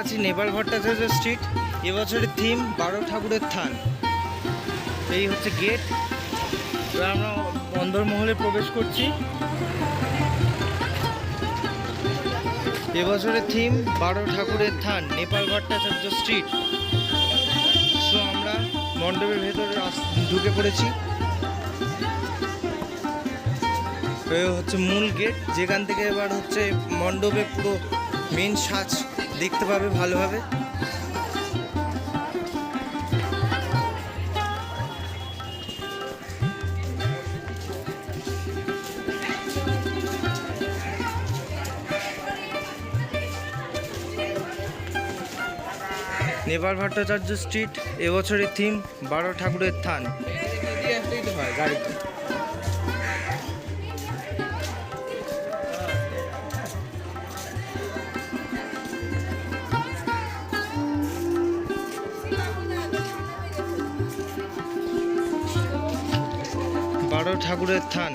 আছি নেপাল ভট্টাচার্য স্ট্রিট। এবছরের থিম বারো ঠাকুরের থান। এই হচ্ছে গেট এবার আমরা অন্দরমহলে প্রবেশ করছি। এবছরের থিম বারো ঠাকুরের থান, নেপাল ভট্টাচার্য স্ট্রিট। সো আমরা মণ্ডপের ভেতরে ঢুকে পড়েছি। হচ্ছে মূল গেট যেখান থেকে এবার হচ্ছে মণ্ডপে পুরো মেন সাজ দেখতে পাবে ভালোভাবে। নেপাল ভট্টাচার্য স্ট্রিট এবছরের থিম বারো ঠাকুরের থান। গাড়িতে। বারো ঠাকুরের থান।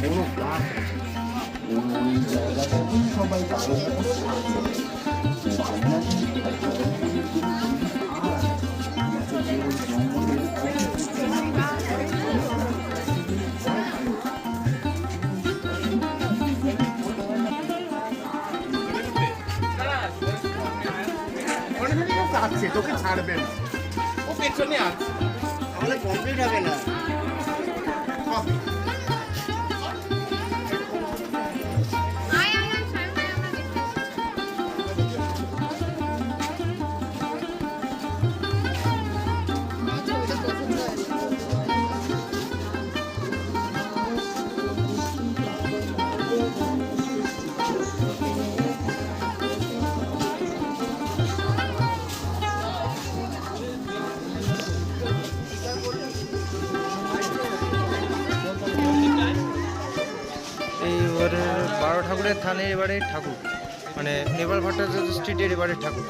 বড় সবাই আছে তোকে ছাড়বে না। ও পেছনে আছে। তাহলে কমপ্লিট হবে না। ঠাকুরের থানের এবারে ঠাকুর। মানে নেপাল ভট্টাচার্য স্ট্রিটের এবারে ঠাকুর।